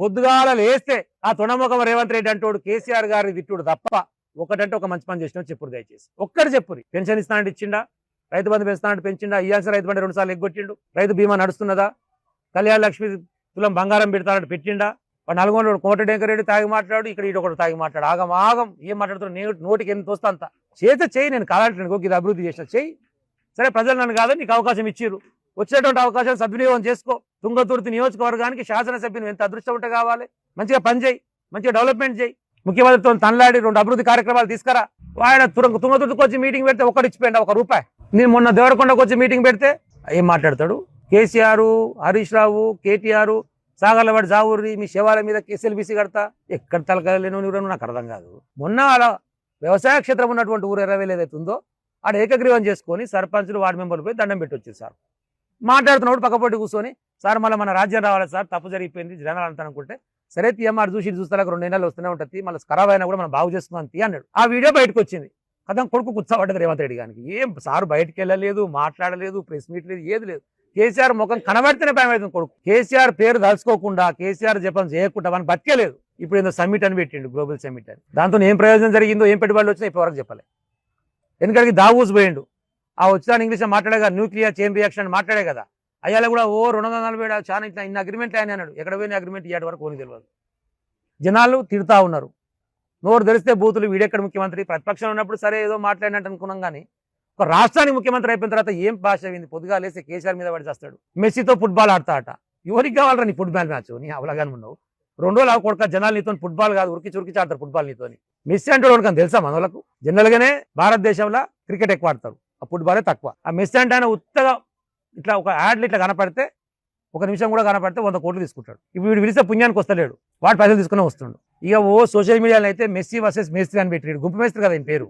పొద్దుగాల లేస్తే ఆ తొణముఖం రేవంత్ రెడ్డి అంటోడు కేసీఆర్ గారి తిట్టుడు తప్ప ఒకటంటే ఒక మంచి పని చేసినా చెప్పుడు దయచేసి. ఒక్కటి చెప్పురి పెన్షన్ ఇస్తానంటే ఇచ్చిండా? రైతు బంధు పెంచుతానంటే పెంచిండా? ఇయ్యాల్సిన రైతు బండి రెండు సార్లు ఎగ్గొట్టిండు. రైతు బీమా నడుస్తున్నదా? కళ్యాణ లక్ష్మి తులం బంగారం పెడతానంటే పెట్టిండా? వాడు నల్గొండ కోటడెంకరెడ్డి తాగి మాట్లాడు ఇక్కడ ఇటు ఒకటి తాగి మాట్లాడు. ఆగం ఆగం. ఏం మాట్లాడుతున్నాడు నేను నోటికి ఎంత వస్తా అంత. చేత చేయి నేను కాలంటే ఇది అభివృద్ధి చేసిన. చేయి సరే ప్రజలు నన్ను కాదు నీకు అవకాశం ఇచ్చిర్రు. వచ్చేటువంటి అవకాశాలు సద్వినియోగం చేసుకో. తుంగతుర్తి నియోజకవర్గానికి శాసనసభ్యుని ఎంత అదృష్టం ఉంటే కావాలి. మంచిగా పని చేయి. మంచిగా డెవలప్మెంట్ చేయి. ముఖ్యమంత్రితో తనలాడి రెండు అభివృద్ధి కార్యక్రమాలు తీసుకురా. ఆయన తుంగతుర్తికి వచ్చి మీటింగ్ పెడితే ఒకటి ఇచ్చిపోయింది ఒక రూపాయి. నేను మొన్న దేవరకొండకు వచ్చి మీటింగ్ పెడితే ఏం మాట్లాడతాడు? కేసీఆర్ హరీష్ రావు కేటీఆర్ సాగర్లవాడి జావూరి మీ శివాల మీద కేసీఎల్బీసీ కడతా? ఎక్కడ తలకలేను నువ్వు నాకు అర్థం కాదు. మొన్న అలా వ్యవసాయ క్షేత్రం ఉన్నటువంటి ఊరు ఇరవై ఏదైతే ఉందో ఆడ ఏకగ్రీవం చేసుకొని సర్పంచులు వార్డు మెంబర్లు పోయి దండం పెట్టి వచ్చేసారు సార్. మాట్లాడుతున్నప్పుడు పక్కపొట్టి కూర్చొని సార్ మళ్ళీ మన రాజ్యం రావాలి సార్ తప్పు జరిగిపోయింది జనాలు అంతా అనుకుంటే సరే తీయమ్మారు చూసి ఇటు రెండు నెలలు వస్తూనే ఉంటుంది మళ్ళీ ఖరాబ్ అయినా కూడా మనం బాగు చేస్తున్నాం తీ అన్నాడు. ఆ వీడియో బయటకు వచ్చింది. కదా కొడుకు కూర్చోబడ్డది రేవంత్ రెడ్డి గారికి ఏం సార్ బయటకు వెళ్ళలేదు మాట్లాడలేదు ప్రెస్ మీట్ లేదు ఏది లేదు. కేసీఆర్ ముఖం కనబడితేనే భయం అవుతుంది కొడుకు. కేసీఆర్ పేరు దలుచుకోకుండా కేసీఆర్ జపం చేయకుండా మనం బతికేలేదు. ఇప్పుడు ఏదో సమ్మిట్ అని పెట్టిండు గ్లోబల్ సమ్మిట్ అని. దాంతో ఏం ప్రయోజనం జరిగిందో ఏం పెట్టుబడులు వచ్చినా ఇప్పటివరకు చెప్పలేదు ఎందుకంటే దావూస్ పోయిండు. ఆ వచ్చిన ఇంగ్లీష్ మాట్లాడే కదా న్యూక్లియర్ చైన్ రియాక్షన్ అని మాట్లాడే కదా. అయ్యాలో కూడా ఓ రెండు వందల నలభై ఏడు చాలా ఇట్లా ఇన్ని అగ్రిమెంట్ ఆయన అన్నాడు. ఎక్కడ పోయిన అగ్రిమెంట్ ఇయ్యాటి వరకు ఓని తెలియదు జనాలు తిడతా ఉన్నారు. నోరు తెరిస్తే బూతులు వీడెక్కడ ముఖ్యమంత్రి? ప్రతిపక్షం ఉన్నప్పుడు సరే ఏదో మాట్లాడినట్టు అనుకున్నాం కానీ ఒక రాష్ట్రానికి ముఖ్యమంత్రి అయిపోయిన తర్వాత ఏం భాష అయింది? పొద్దుగా లేస్తే కేసీఆర్ మీద పడి చేస్తాడు మెస్సీతో ఫుట్బాల్ ఆడతా అట ఎవరికి కావాలరా నీ ఫుట్బాల్ మ్యాచ్? నీ అవలగానే ఉన్నావు. రెండు రోజులు కొడుక జనాలు నీతో ఫుట్బాల్ కాదు ఉరికి చురికి ఆడతారు ఫుట్బాల్ నీతోని. మెస్సీ అంటే వాడికి తెలుసా మన జనరల్గానే భారతదేశంలో క్రికెట్ ఎక్కువ ఆడతారు. ఫుట్బాలే తక్కువ. ఆ మెస్సీ అంటే ఆయన ఉత్తగా ఇట్లా ఒక యాడ్లు ఇట్లా కనపడితే ఒక నిమిషం కూడా కనపడితే వంద కోట్లు తీసుకుంటాడు. ఇప్పుడు వీడు పిలిస్తే పుణ్యానికి వస్తలేడు. వాడు పైసలు తీసుకునే వస్తుండు. ఇక ఓ సోషల్ మీడియాలో అయితే మెస్సీ వర్సెస్ మేస్త్రి అని పెట్టి గుంపు మేస్త్రి కదా ఆయన పేరు.